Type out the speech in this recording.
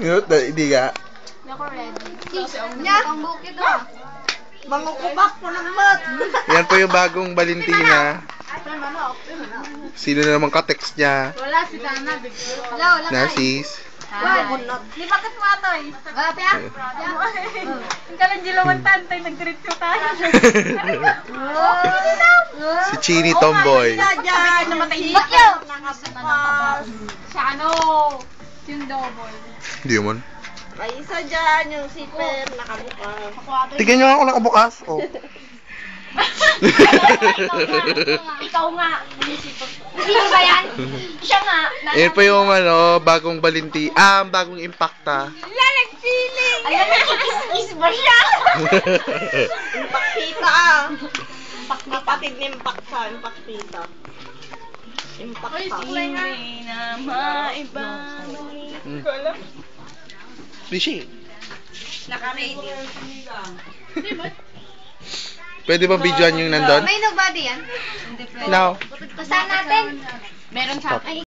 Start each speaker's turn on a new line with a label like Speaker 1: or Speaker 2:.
Speaker 1: Minute na, hindi ka.
Speaker 2: Hindi ako ready. Nya! Ang bukid ah.
Speaker 3: Mangukubak ko ng mat.
Speaker 1: Yan po yung bagong Valentina.
Speaker 2: Ano? Ano?
Speaker 1: Sino na naman ka-text niya?
Speaker 2: Wala si Sana. Wala, wala.
Speaker 1: Na sis.
Speaker 2: Hi. Di ba kasmatoy? Wala, piya. Ang kalang jilawan tantay, nag-diretso tayo.
Speaker 1: Si Chini Tomboy.
Speaker 3: Dyan,
Speaker 2: Namatay
Speaker 3: nakabukas.
Speaker 2: Siya ano? Yung double.
Speaker 1: Hindi man.
Speaker 3: May isa dyan, yung zipper, nakabukas.
Speaker 1: Tignan nyo nga ako nakabukas. Oh.
Speaker 2: Ikaw nga. Sino ba yan? Siya nga.
Speaker 1: Ayan po yung ano, bagong Valentina. Ah, bagong Impacta.
Speaker 2: Wala, nag-feeling. Ayan, nag-kiss ba siya?
Speaker 3: Impactita ah. Kapatid ni Impacta, Impactita. Impacta.
Speaker 2: na maiba.
Speaker 1: Hmm. Rishi.
Speaker 3: Naka-ready.
Speaker 1: Pwede ba videoan yung nandun?
Speaker 2: May nobody yan?
Speaker 1: No.
Speaker 2: Basahan natin. Meron sa... Ay,